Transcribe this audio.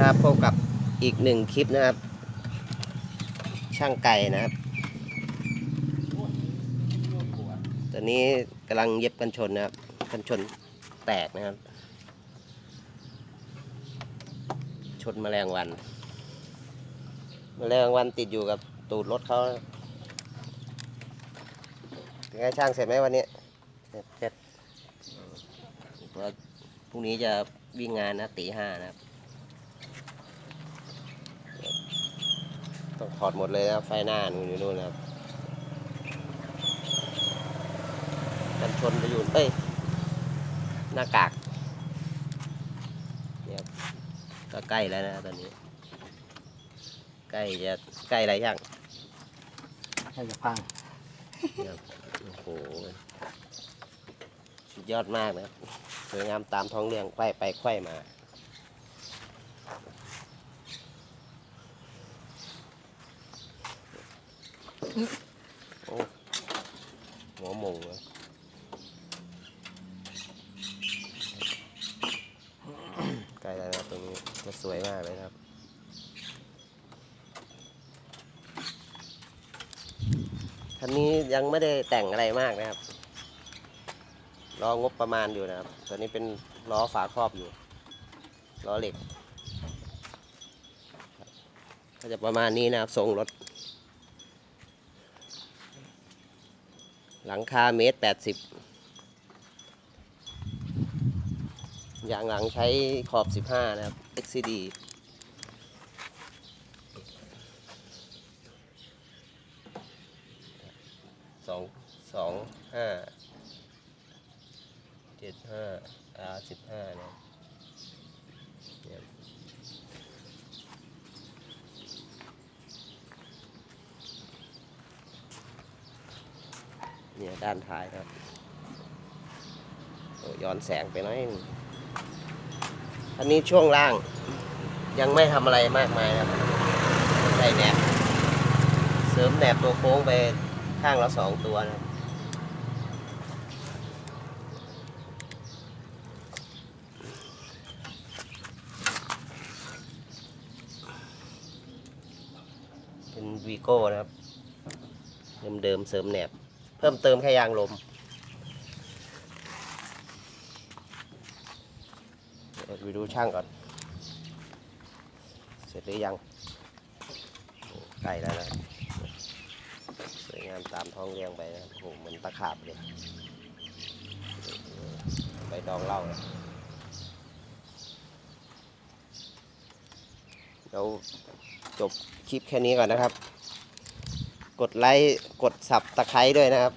ครับพบกับอีกหนึ่งคลิปนะครับ ช่างไก่นะครับ ตอนนี้กำลังเย็บกันชนนะครับ กันชนแตกนะครับ ชนแมลงวันแมลงวันติดอยู่กับตูดรถเขาเป็นไงช่างเสร็จไหมวันนี้เสร็จเสร็จเพราะว่าพรุ่งนี้จะวิ่งงานนะตีห้านะครับ ต้ องถอดหมดเลยนะครับไฟหน้านู่นอยู่นู่นนะครับกันชนไปอยู่เอ้ยหน้ากากเนี่ยครับก็ใกล้แล้วนะตอนนี้ ใกล้จะใกล้อะไรยังให้จะพังเนี่ยครับโอ้โหสุดยอดมากนะครับสวยงามตามท้องเรื่องไขว้ไปไขว้มา โอ้หัวหมงเลยใกล้แล้วนะตรงนี้จะสวยมากเลยครับคันนี้ยังไม่ได้แต่งอะไรมากนะครับ รองบประมาณอยู่นะครับ ตัวนี้เป็นล้อฝาครอบอยู่ ล้อเหล็ก ก็จะประมาณนี้นะครับทรงรถ หลังคาเมตรแปดสิบยางหลังใช้ขอบสิบห้านะครับ XCD สองสองห้าเจ็ดห้าอาสิบห้านะเนี่ย เนี่ยด้านท้ายครับย้อนแสงไปหน้อยอันนี้ช่วงล่าง ยังไม่ทำอะไรมากมายครับใส่แหนบเสริมแหนบตัวโค้งไปข้างละสองตัวนะครับเป็นวีโก้นะครับ เดิมๆเสริมแหนบ พิ่มเติมแค่ยางลมเดี๋ยวไปดูช่างก่อน เสร็จหรือยังโอ้ใกล้แล้วนะสวยงามตามท้องเรียงไปนะโอ้โหเหมือนตะขาบเลยใบดองเหล่านะเดี๋ยวจบคลิปแค่นี้ก่อนนะครับ กดไลค์ กดสับตะไคร้ด้วยนะครับ